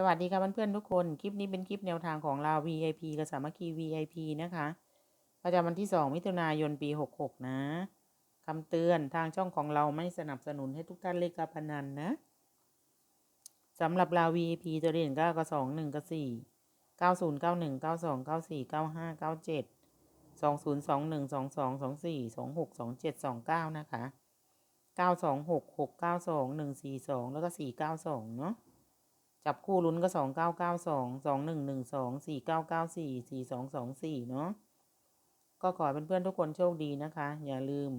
สวัสดีค่ะเพื่อนๆทุกคน คลิปนี้เป็นคลิปแนวทางของเรา VIP กับสามัคคี VIP นะคะประจำวันที่ 2 มิถุนายนปี 66 นะคำเตือนทางช่องของเราไม่สนับสนุนให้ทุกท่านเล่นการพนันนะสำหรับเรา VIP ตัวเด่นก็ก็2 1กับ4 90 91 92 94 95 97 20 21 22 24 26 27 29 นะคะ 926 692 142 แล้วก็ 492 เนาะ จับคู่ลุ้นก็สองเก้าเก้าสองสองหนึ่งหนึ่งสองสี่เก้าเก้าสี่สี่สองสองสี่เนาะก็ขอให้เพื่อนๆทุกคนโชคดีนะคะ อย่าลืม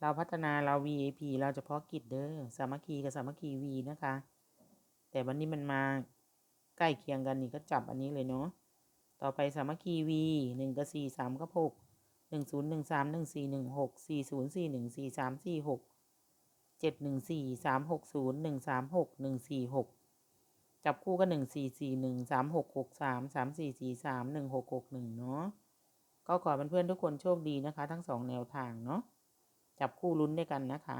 เราพัฒนาเรา VAP เราเฉพาะกิจเด้อสามัคคีกับสามัคคี V นะคะ แต่วันนี้มันมาใกล้เคียงกันนี่ก็จับอันนี้เลยเนาะต่อไปสามัคคี V หนึ่งกับสี่สามกับหกหนึ่งศูนย์หนึ่งสามหนึ่งสี่หนึ่งหกสี่ศูนย์สี่หนึ่งสี่สามสี่หก เจ็ดหนึ่งสี่สามหกศูนย์หนึ่งสามหกหนึ่งสี่หกจับคู่ก็หนึ่งสี่สี่หนึ่งสามหกหกสามสามสี่สี่สามหนึ่งหกหกหนึ่งเนาะก็ขอเพื่อนๆทุกคนโชคดีนะคะ ทั้งสองแนวทางเนาะจับคู่ลุ้นด้วยกันนะคะ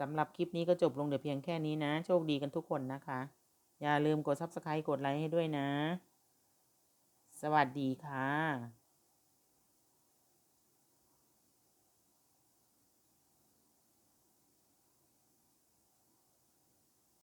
สำหรับคลิปนี้ก็จบลงเดี๋ยวเพียงแค่นี้นะ โชคดีกันทุกคนนะคะ อย่าลืมกด subscribe กดไลค์ให้ด้วยนะ สวัสดีค่ะ